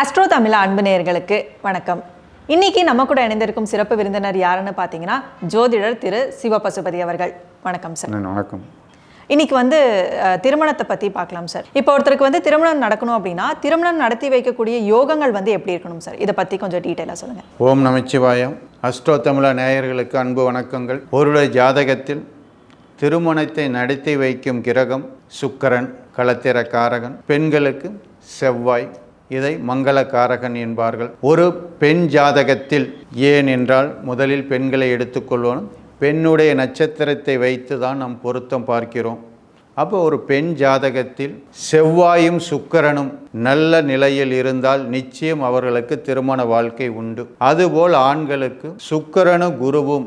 Astro தமிழா அன்பு நேயர்களுக்கு வணக்கம். இன்னைக்கு நம்ம கூட இணைந்திருக்கும் சிறப்பு விருந்தினர் யாருன்னு பார்த்தீங்கன்னா ஜோதிடர் திரு சிவபசுபதி அவர்கள். வணக்கம் சார் வணக்கம். இன்னைக்கு வந்து திருமணத்தை பற்றி பார்க்கலாம் சார் இப்போ ஒருத்தருக்கு வந்து திருமணம் நடக்கணும் அப்படின்னா திருமணம் நடத்தி வைக்கக்கூடிய யோகங்கள் வந்து எப்படி இருக்கணும் சார் இதை பற்றி கொஞ்சம் டீட்டெயிலாக சொல்லுங்கள் ஓம் நமச்சிவாயம். அஸ்ட்ரோ தமிழ நேயர்களுக்கு அன்பு வணக்கங்கள். ஒருவருடைய ஜாதகத்தில் திருமணத்தை நடத்தி வைக்கும் கிரகம் சுக்கிரன் களத்திர காரகன் பெண்களுக்கு செவ்வாய் இதை மங்கள காரகன் என்பார்கள். ஒரு பெண் ஜாதகத்தில் ஏன் என்றால் முதலில் பெண்களை எடுத்துக்கொள்வோம் பெண்ணுடைய நட்சத்திரத்தை வைத்து தான் நாம் பொருத்தம் பார்க்கிறோம். அப்போ ஒரு பெண் ஜாதகத்தில் செவ்வாயும் சுக்கரனும் நல்ல நிலையில் இருந்தால் நிச்சயம் அவர்களுக்கு திருமண வாழ்க்கை உண்டு. அதுபோல் ஆண்களுக்கு சுக்கரனும் குருவும்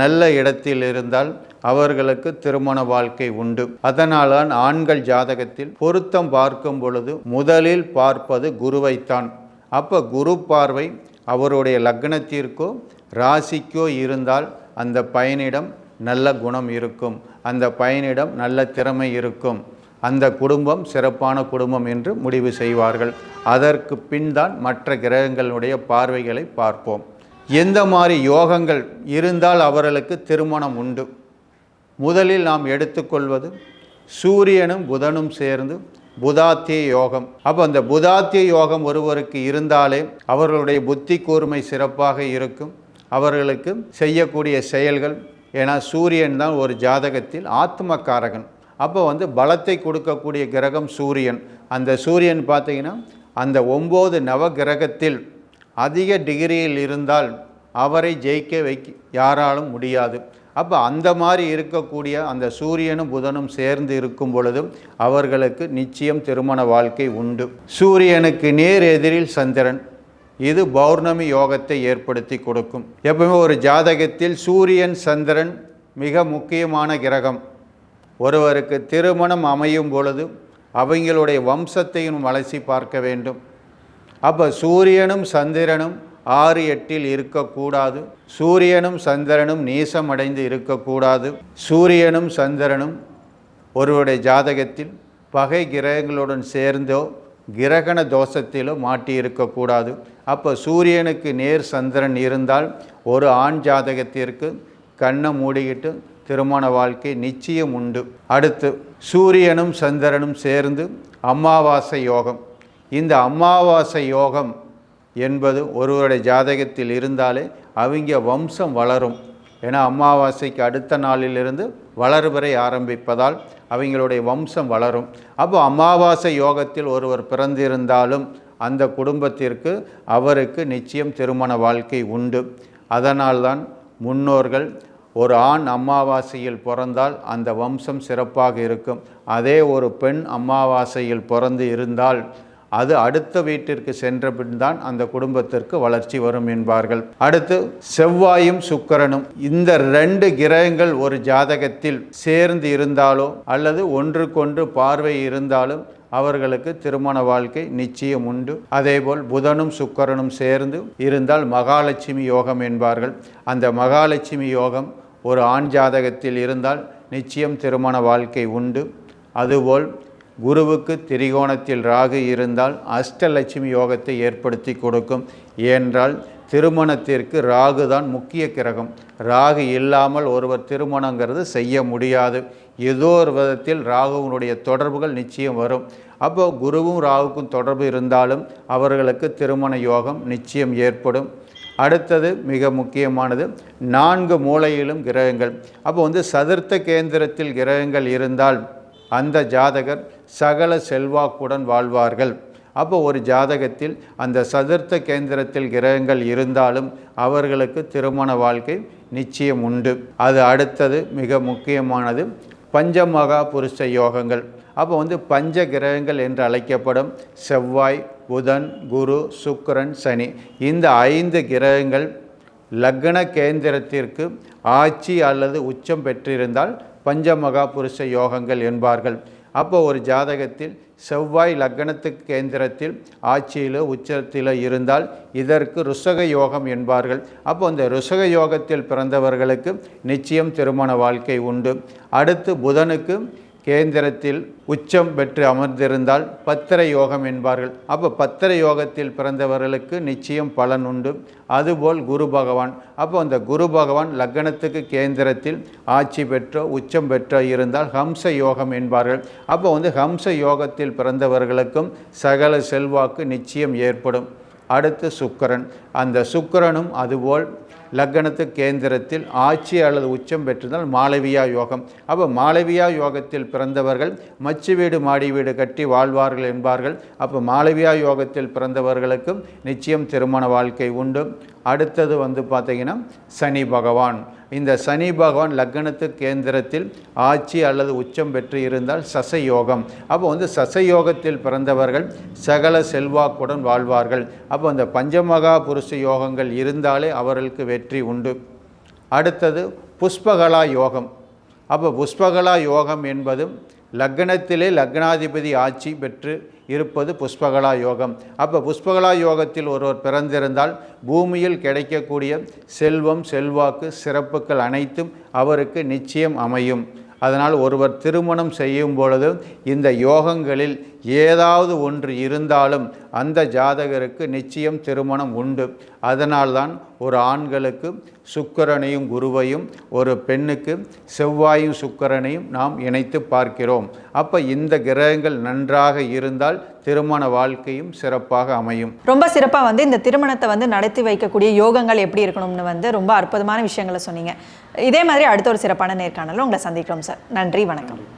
நல்ல இடத்தில் இருந்தால் அவர்களுக்கு திருமண வாழ்க்கை உண்டு. அதனால்தான் ஆண்கள் ஜாதகத்தில் பொருத்தம் பார்க்கும் பொழுது முதலில் பார்ப்பது குருவைத்தான். அப்போ குரு பார்வை அவருடைய லக்னத்திற்கோ ராசிக்கோ இருந்தால் அந்த பயனிடம் நல்ல குணம் இருக்கும். அந்த பயனிடம் நல்ல திறமை இருக்கும். அந்த குடும்பம் சிறப்பான குடும்பம் என்று முடிவு செய்வார்கள். அதற்கு பின் தான் மற்ற கிரகங்களுடைய பார்வைகளை பார்ப்போம். எந்த மாதிரி யோகங்கள் இருந்தால் அவர்களுக்கு திருமணம் உண்டு. முதலில் நாம் எடுத்துக்கொள்வது சூரியனும் புதனும் சேர்ந்து புதாத்திய யோகம். அப்போ அந்த புதாத்திய யோகம் ஒருவருக்கு இருந்தாலே அவர்களுடைய புத்தி கூர்மை சிறப்பாக இருக்கும். அவர்களுக்கு செய்யக்கூடிய செயல்கள் ஏன்னா சூரியன் தான் ஒரு ஜாதகத்தில் ஆத்மக்காரகன். அப்போ வந்து பலத்தை கொடுக்கக்கூடிய கிரகம் சூரியன். அந்த சூரியன் பார்த்தீங்கன்னா அந்த ஒம்பது நவ கிரகத்தில் அதிக டிகிரியில் இருந்தால் அவரை ஜெயிக்க வைக்க யாராலும் முடியாது. அப்போ அந்த மாதிரி இருக்கக்கூடிய அந்த சூரியனும் புதனும் சேர்ந்து இருக்கும் பொழுதும் அவர்களுக்கு நிச்சயம் திருமண வாழ்க்கை உண்டு. சூரியனுக்கு நேர் எதிரில் சந்திரன். இது பௌர்ணமி யோகத்தை ஏற்படுத்தி கொடுக்கும். எப்பவுமே ஒரு ஜாதகத்தில் சூரியன் சந்திரன் மிக முக்கியமான கிரகம். ஒருவருக்கு திருமணம் அமையும் பொழுது அவங்களுடைய வம்சத்தையும் வளர்ச்சி பார்க்க வேண்டும். அப்போ சூரியனும் சந்திரனும் ஆறு எட்டில் இருக்கக்கூடாது. சூரியனும் சந்திரனும் நீசமடைந்து இருக்கக்கூடாது. சூரியனும் சந்திரனும் ஒருவருடைய ஜாதகத்தில் பகை கிரகங்களுடன் சேர்ந்தோ கிரகண தோஷத்திலோ மாட்டி இருக்கக்கூடாது. அப்போ சூரியனுக்கு நேர் சந்திரன் இருந்தால் ஒரு ஆண் ஜாதகத்திற்கு கண்ணை மூடிக்கிட்டு திருமண வாழ்க்கை நிச்சயம் உண்டு. அடுத்து சூரியனும் சந்திரனும் சேர்ந்து அமாவாசை யோகம். இந்த அமாவாசை யோகம் என்பது ஒருவருடைய ஜாதகத்தில் இருந்தாலே அவங்க வம்சம் வளரும். ஏன்னா அமாவாசைக்கு அடுத்த நாளிலிருந்து வளர்வரை ஆரம்பிப்பதால் அவங்களுடைய வம்சம் வளரும். அப்போ அமாவாசை யோகத்தில் ஒருவர் பிறந்திருந்தாலும் அந்த குடும்பத்திற்கு அவருக்கு நிச்சயம் திருமண வாழ்க்கை உண்டு. அதனால்தான் முன்னோர்கள் ஒரு ஆண் அமாவாசையில் பிறந்தால் அந்த வம்சம் சிறப்பாக இருக்கும். அதே ஒரு பெண் அமாவாசையில் பிறந்து இருந்தால் அது அடுத்த வீட்டிற்கு சென்ற பின்தான் அந்த குடும்பத்திற்கு வளர்ச்சி வரும் என்பார்கள். அடுத்து செவ்வாயும் சுக்கரனும் இந்த ரெண்டு கிரகங்கள் ஒரு ஜாதகத்தில் சேர்ந்து இருந்தாலோ அல்லது ஒன்றுக்கொன்று பார்வை இருந்தாலும் அவர்களுக்கு திருமண வாழ்க்கை நிச்சயம் உண்டு. அதேபோல் புதனும் சுக்கரனும் சேர்ந்து இருந்தால் மகாலட்சுமி யோகம் என்பார்கள். அந்த மகாலட்சுமி யோகம் ஒரு ஆண் ஜாதகத்தில் இருந்தால் நிச்சயம் திருமண வாழ்க்கை உண்டு. அதுபோல் குருவுக்கு திரிகோணத்தில் ராகு இருந்தால் அஷ்டலட்சுமி யோகத்தை ஏற்படுத்தி கொடுக்கும். ஏனென்றால் திருமணத்திற்கு ராகு தான் முக்கிய கிரகம். ராகு இல்லாமல் ஒருவர் திருமணங்கிறது செய்ய முடியாது. ஏதோ ஒரு விதத்தில் ராகுவினுடைய தொடர்புகள் நிச்சயம் வரும். அப்போ குருவும் ராகுக்கும் தொடர்பு இருந்தாலும் அவர்களுக்கு திருமண யோகம் நிச்சயம் ஏற்படும். அடுத்தது மிக முக்கியமானது நான்கு மூலையிலும் கிரகங்கள். அப்போ வந்து சதுர்த்த கேந்திரத்தில் கிரகங்கள் இருந்தால் அந்த ஜாதகர் சகல செல்வாக்குடன் வாழ்வார்கள். அப்போ ஒரு ஜாதகத்தில் அந்த சதுர்த்த கேந்திரத்தில் கிரகங்கள் இருந்தாலும் அவர்களுக்கு திருமண வாழ்க்கை நிச்சயம் உண்டு. அது அடுத்தது மிக முக்கியமானது பஞ்சமகா புருஷ யோகங்கள். அப்போ வந்து பஞ்ச கிரகங்கள் என்று அழைக்கப்படும் செவ்வாய் புதன் குரு சுக்கரன் சனி இந்த ஐந்து கிரகங்கள் லக்ன கேந்திரத்திற்கு ஆட்சி அல்லது உச்சம் பெற்றிருந்தால் பஞ்சமகா புருஷ யோகங்கள் என்பார்கள். அப்போ ஒரு ஜாதகத்தில் செவ்வாய் லக்னத்து கேந்திரத்தில் ஆட்சியிலோ உச்சத்திலோ இருந்தால் இதற்கு ருஷக யோகம் என்பார்கள். அப்போ அந்த ருஷக யோகத்தில் பிறந்தவர்களுக்கு நிச்சயம் திருமண வாழ்க்கை உண்டு. அடுத்து புதனுக்கு கேந்திரத்தில் உச்சம் பெற்று அமர்ந்திருந்தால் பத்திர யோகம் என்பார்கள். அப்போ பத்திர யோகத்தில் பிறந்தவர்களுக்கு நிச்சயம் பலன் உண்டு. அதுபோல் குரு பகவான். அப்போ அந்த குரு பகவான் லக்னத்துக்கு கேந்திரத்தில் ஆட்சி பெற்றோ உச்சம் பெற்றோ இருந்தால் ஹம்ச யோகம் என்பார்கள். அப்போ வந்து ஹம்ச யோகத்தில் பிறந்தவர்களுக்கும் சகல செல்வாக்கு நிச்சயம் ஏற்படும். அடுத்து சுக்கிரன். அந்த சுக்கரனும் அதுபோல் லக்னத்து கேந்திரத்தில் ஆட்சி அல்லது உச்சம் பெற்றிருந்தால் மாளவியா யோகம். அப்போ மாளவியா யோகத்தில் பிறந்தவர்கள் மச்சு வீடு மாடி வீடு கட்டி வாழ்வார்கள் என்பார்கள். அப்போ மாளவியா யோகத்தில் பிறந்தவர்களுக்கும் நிச்சயம் திருமண வாழ்க்கை உண்டு. அடுத்தது வந்து பார்த்தீங்கன்னா சனி பகவான். இந்த சனி பகவான் லக்னத்து கேந்திரத்தில் ஆட்சி அல்லது உச்சம் பெற்று இருந்தால் சசயோகம். அப்போ வந்து சசயோகத்தில் பிறந்தவர்கள் சகல செல்வாக்குடன் வாழ்வார்கள். அப்போ அந்த பஞ்சமகா புருஷ யோகங்கள் இருந்தாலே அவர்களுக்கு வெற்றி உண்டு. அடுத்தது புஷ்பகலா யோகம். அப்போ புஷ்பகலா யோகம் என்பதும் லக்னத்திலே லக்னாதிபதி ஆட்சி பெற்று இருப்பது புஷ்பகலா யோகம். அப்போ புஷ்பகலா யோகத்தில் ஒருவர் பிறந்திருந்தால் பூமியில் கிடைக்கக்கூடிய செல்வம் செல்வாக்கு சிறப்புகள் அனைத்தும் அவருக்கு நிச்சயம் அமையும். அதனால் ஒருவர் திருமணம் செய்யும் பொழுது இந்த யோகங்களில் ஏதாவது ஒன்று இருந்தாலும் அந்த ஜாதகருக்கு நிச்சயம் திருமணம் உண்டு. அதனால்தான் ஒரு ஆண்களுக்கு சுக்கரனையும் குருவையும் ஒரு பெண்ணுக்கு செவ்வாயும் சுக்கரனையும் நாம் இணைத்து பார்க்கிறோம். அப்போ இந்த கிரகங்கள் நன்றாக இருந்தால் திருமண வாழ்க்கையும் சிறப்பாக அமையும். ரொம்ப சிறப்பாக வந்து இந்த திருமணத்தை வந்து நடத்தி வைக்கக்கூடிய யோகங்கள் எப்படி இருக்கணும்னு வந்து ரொம்ப அற்புதமான விஷயங்களை சொன்னீங்க. இதே மாதிரி அடுத்த ஒரு சிறப்பான நேர்காணலும் உங்களை சந்திக்கிறோம் சார். நன்றி வணக்கம்.